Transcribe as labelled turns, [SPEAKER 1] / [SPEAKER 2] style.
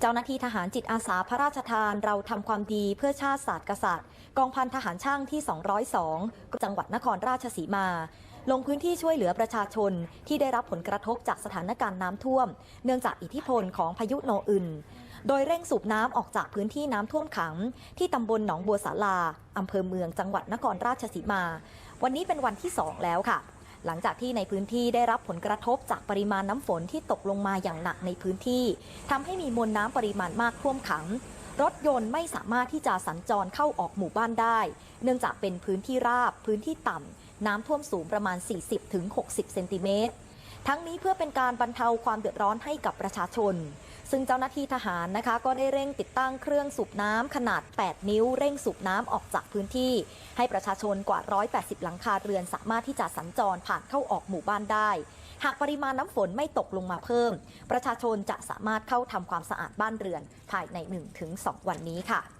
[SPEAKER 1] เจ้าหน้าที่ทหารจิตอาสาพระราชทานเราทำความดีเพื่อชาติศาสตร์กษัตริย์ กองพันทหารช่างที่ 202 จังหวัดนครราชสีมา ลงพื้นที่ช่วยเหลือประชาชนที่ได้รับผลกระทบจากสถานการณ์น้ำท่วม เนื่องจากอิทธิพลของพายุโนอึน โดยเร่งสูบน้ำออกจากพื้นที่น้ำท่วมขัง ที่ตำบลหนองบัวสาลาอำเภอเมืองจังหวัดนครราชสีมา วันนี้เป็นวันที่2แล้วค่ะ หลังจากที่ในพื้นที่ได้รับผลกระทบจากปริมาณน้ำฝนที่ตกลงมาอย่างหนักในพื้นที่ทำให้มีมวลน้ำปริมาณมากท่วมขัง รถยนต์ไม่สามารถที่จะสัญจรเข้าออกหมู่บ้านได้ เนื่องจากเป็นพื้นที่ราบ พื้นที่ต่ำน้ำท่วมสูงประมาณ 40-60 เซนติเมตรทั้งนี้เพื่อเป็นการบรรเทาความเดือดร้อนให้กับประชาชน ซึ่งเจ้าหน้าที่ทหารนะคะ ก็ได้เร่งติดตั้งเครื่องสูบน้ำขนาด 8 นิ้ว เร่งสูบน้ำออกจากพื้นที่ ให้ประชาชนกว่า 180 หลังคาเรือนสามารถที่จะสัญจรผ่านเข้าออกหมู่บ้านได้ หากปริมาณน้ำฝนไม่ตกลงมาเพิ่ม ประชาชนจะสามารถเข้าทำความสะอาดบ้านเรือนภายใน 1-2 วันนี้ค่ะ